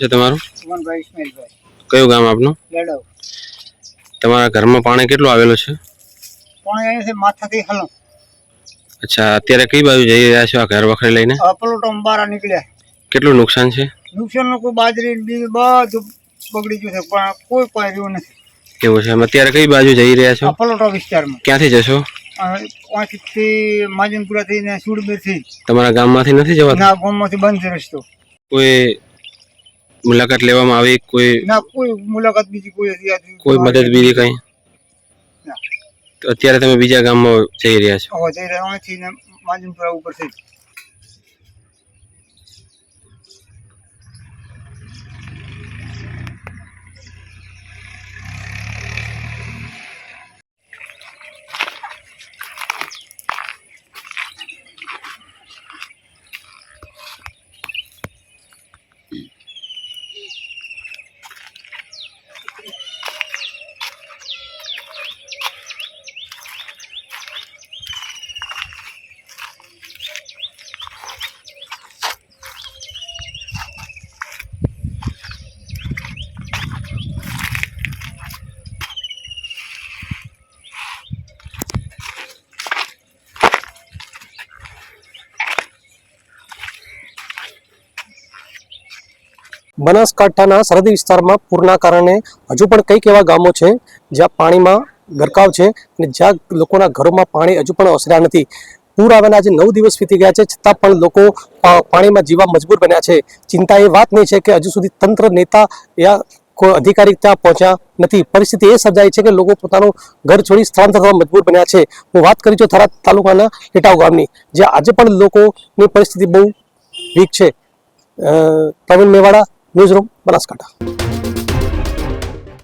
છે તમારું? સુમનભાઈ ઇસ્માઇલભાઈ. કયું ગામ આપનું? લેડવ. તમારા ઘરમાં પાણી કેટલું આવેલું છે? પાણી આવ્યું છે માથાથી હલો અચ્છા અત્યારે કઈ બાજુ જઈ રહ્યા છો આ ઘર વખરે લઈને? પલોટો બારા નીકળ્યા. કેટલું નુકસાન છે? નુકસાન કોઈ બાજરી ને બીજું બધું બગડી ગયું છે પણ કોઈ કોઈ રહ્યું નથી. કેવું છે અમે અત્યારે કઈ બાજુ જઈ રહ્યા છો? આ પલોટો વિસ્તારમાં. ક્યાંથી જશો? અહીંથી માજનપુરા થઈને સુડબીરથી તમારા ગામમાંથી નથી જવા ના ગામમાંથી બંધ છે રસ્તો. કોઈ મુલાકાત લેવામાં આવી કોઈ ના કોઈ મુલાકાત બીજી કોઈ હતી આજે. કોઈ મદદ બીજી કઈ. તો અત્યારે તમે બીજા ગામમાં જઈ રહ્યા છો જઈ રહ્યા છીએ ને માજનપુરા બનાસકાંઠાના સરહદી વિસ્તારમાં પૂરના કારણે હજુ પણ કંઈક એવા ગામો છે જ્યાં પાણીમાં ગરકાવ છે અને જ્યાં લોકોના ઘરોમાં પાણી હજુ પણ ઓસર્યા નથી. પૂર આવેલા આજે નવ દિવસ વીતી ગયા છે, છતાં પણ લોકો પાણીમાં જીવા મજબૂર બન્યા છે. ચિંતા એ વાત નહીં છે કે હજુ સુધી તંત્ર, નેતા યા કોઈ અધિકારી ત્યાં પહોંચ્યા નથી. પરિસ્થિતિ એ સર્જાઈ છે કે લોકો પોતાનું ઘર છોડી સ્થળાંતર થવા મજબૂર બન્યા છે. હું વાત કરી છું થરાદ તાલુકાના ટેટાવ ગામની, જ્યાં આજે પણ લોકોની પરિસ્થિતિ બહુ વીક છે. Pravin Mewada news room Banaskantha